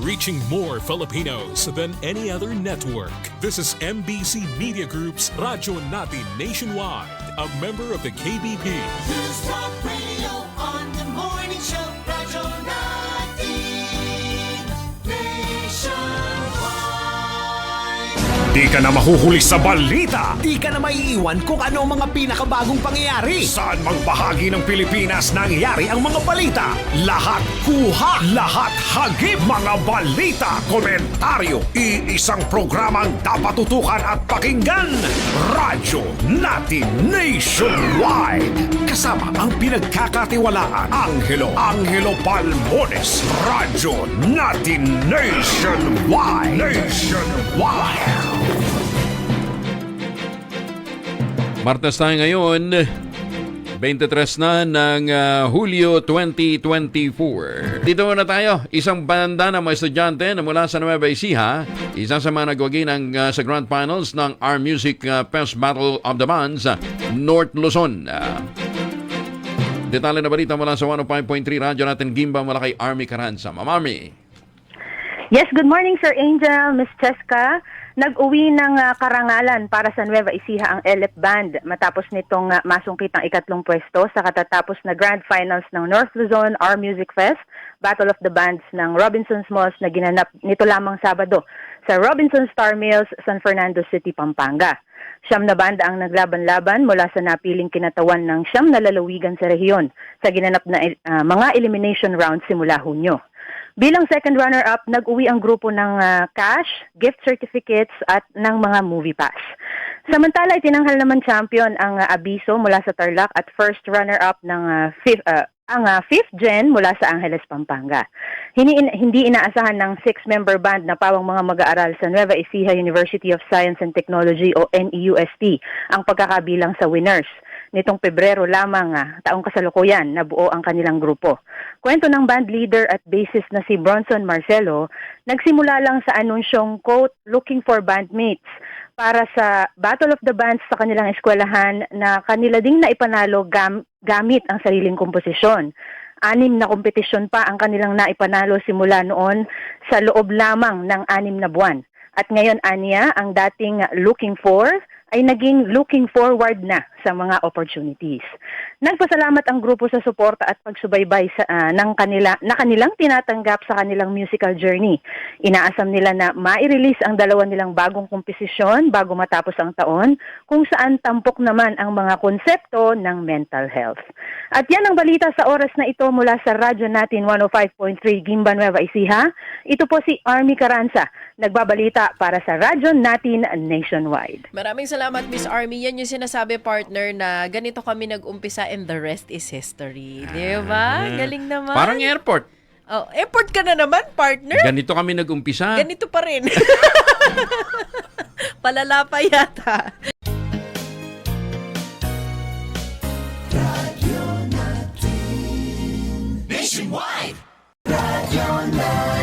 reaching more Filipinos than any other network. This is MBC Media Group's Radyo Natin Nationwide, a member of the KBP. News Talk Radio Di ka na mahuhuli sa balita. Di ka na maiiwan kung ano ang mga pinakabagong pangyayari. Saan mang bahagi ng Pilipinas nangyayari ang mga balita? Lahat kuha, lahat hagip Mga balita, komentaryo Iisang programang dapat tutukan at pakinggan. Radyo natin nationwide. Kasama ang pinagkakatiwalaan Angelo, Angelo Palmones. Radyo natin nationwide. Nationwide Martes tayo ngayon, 23 na ng ah, Hulyo 2024. Dito muna tayo, isang banda ng mga estudyante na mula sa Nueva Ecija, isa sa mga nagwagi ng, ah, sa Grand Finals ng Our Music ah, Fest Battle of the Bands, North Luzon. Ah, Detalye na balita mula sa 105.3 Radyo natin Gimba mula kay Army Caranza. Ma'am Army. Yes, good morning Sir Angel, Miss Cheska. Nag-uwi ng ah, karangalan para sa Nueva Ecija ang LF Band matapos nitong uh, masungkit ang ikatlong pwesto sa katatapos na Grand Finals ng North Luzon Our Music Fest, Battle of the Bands ng Robinson's Malls na ginanap nito lamang Sabado sa Robinson Star Mills, San Fernando City, Pampanga. Siyam na banda ang naglaban-laban mula sa napiling kinatawan ng siyam na lalawigan sa rehiyon sa ginanap na ah, mga elimination rounds simula Hunyo. Bilang second runner-up, nag-uwi ang grupo ng ah, cash, gift certificates at ng mga movie pass. Samantala, itinanghal naman champion ang ah, Abiso mula sa Tarlac at first runner-up ng ah, fifth, ah, ang ah, fifth gen mula sa Angeles, Pampanga. Hindi, hindi inaasahan ng six-member band na pawang mga mag-aaral sa Nueva Ecija University of Science and Technology o NEUST ang pagkakabilang sa winners nitong Pebrero lamang ah, taong kasalukuyan na buo ang kanilang grupo. Kwento ng band leader at bassist na si Bronson Marcelo, nagsimula lang sa anunsyong quote, looking for bandmates para sa Battle of the Bands sa kanilang eskwelahan na kanila ding naipanalo gam- gamit ang sariling komposisyon. Anim na kompetisyon pa ang kanilang naipanalo simula noon sa loob lamang ng anim na buwan. At ngayon, Anya, ang dating looking for ay naging looking forward na sa mga opportunities. Nagpasalamat ang grupo sa suporta at pagsubaybay sa, ah, ng kanila, na kanilang tinatanggap sa kanilang musical journey. Inaasam nila na mai-release ang dalawa nilang bagong komposisyon bago matapos ang taon kung saan tampok naman ang mga konsepto ng mental health. At yan ang balita sa oras na ito mula sa radyo natin 105.3 Gimba Nueva Ecija. Ito po si Army Caranza, nagbabalita para sa radyo natin nationwide. Maraming salamat, Miss Army. Yan yung sinasabi, partner, na ganito kami nag-umpisa and the rest is history. Di ba? Galing naman. Parang airport. Oh, airport ka na naman, partner. Ganito kami nag-umpisa. Ganito pa rin. Palala pa yata. Nationwide. Radyo